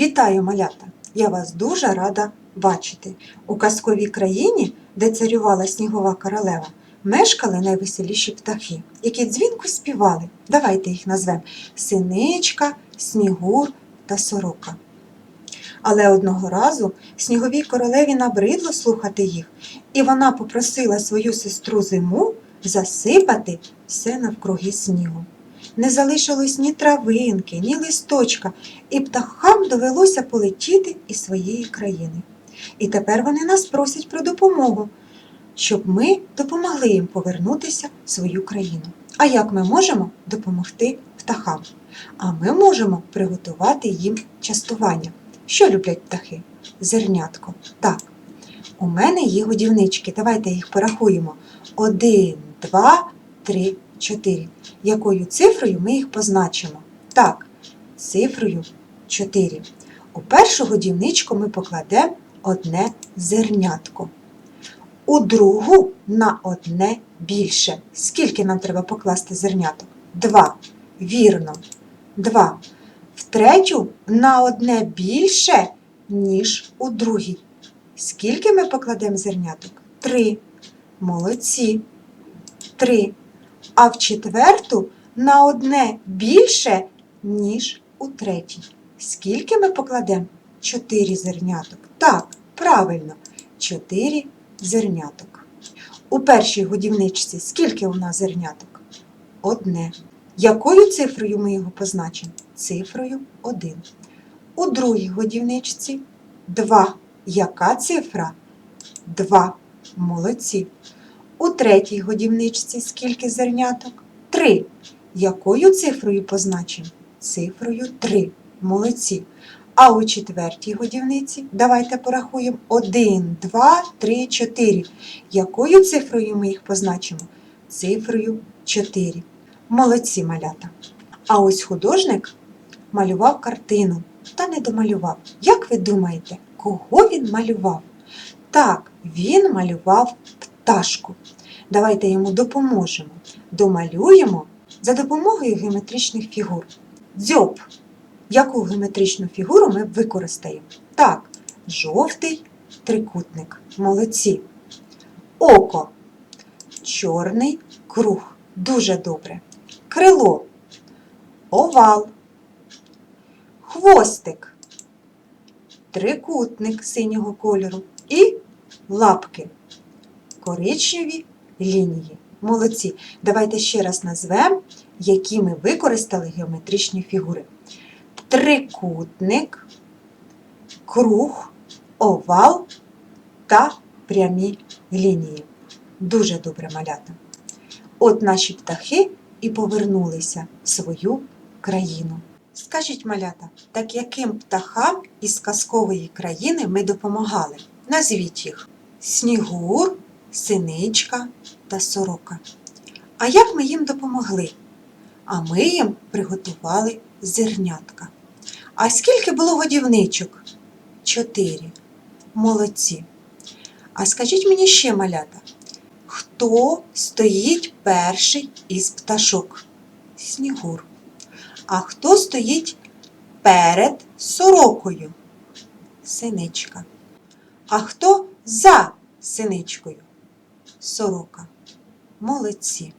Вітаю, малята! Я вас дуже рада бачити. У казковій країні, де царювала снігова королева, мешкали найвеселіші птахи, які дзвінко співали. Давайте їх назвемо Синичка, Снігур та Сорока. Але одного разу сніговій королеві набридло слухати їх, і вона попросила свою сестру зиму засипати все навкруги снігу. Не залишилось ні травинки, ні листочка, і птахам довелося полетіти із своєї країни. І тепер вони нас просять про допомогу, щоб ми допомогли їм повернутися в свою країну. А як ми можемо допомогти птахам? А ми можемо приготувати їм частування. Що люблять птахи? Зернятко. Так. У мене є годівнички. Давайте їх порахуємо. Один, два, три, чотири. Якою цифрою ми їх позначимо? Так, цифрою 4. У першу годівничку ми покладемо одне зернятко. У другу на одне більше. Скільки нам треба покласти зерняток? Два. Вірно. Два. В третю на одне більше, ніж у другій. Скільки ми покладемо зерняток? Три. Молодці. Три. А в четверту на одне більше, ніж у третій. Скільки ми покладемо? Чотири зерняток. Так, правильно, чотири зерняток. У першій годівничці скільки у нас зерняток? Одне. Якою цифрою ми його позначимо? Цифрою 1. У другій годівничці 2. Яка цифра? 2. Молодці. У третій годівничці скільки зерняток? 3. Якою цифрою позначимо? Цифрою 3. Молодці. А у четвертій годівниці давайте порахуємо 1, 2, 3, 4. Якою цифрою ми їх позначимо? Цифрою 4. Молодці малята. А ось художник малював картину та не домалював. Як ви думаєте, кого він малював? Так, він малював пташку. Давайте йому допоможемо. Домалюємо за допомогою геометричних фігур. Дзьоб. Яку геометричну фігуру ми використаємо? Так, жовтий трикутник. Молодці. Око. Чорний круг. Дуже добре. Крило. Овал. Хвостик. Трикутник синього кольору. І лапки. Коричневі лінії. Молодці. Давайте ще раз назвемо, які ми використали геометричні фігури. Трикутник, круг, овал та прямі лінії. Дуже добре малята. От наші птахи і повернулися в свою країну. Скажіть, малята, так яким птахам із казкової країни ми допомагали? Назвіть їх Снігур, Синичка та Сорока. А як ми їм допомогли? А ми їм приготували зернятка. А скільки було годівничок? Чотири. Молодці. А скажіть мені ще, малята, хто стоїть перший із пташок? Снігур. А хто стоїть перед сорокою? Синичка. А хто за синичкою? Сорока. Молодці.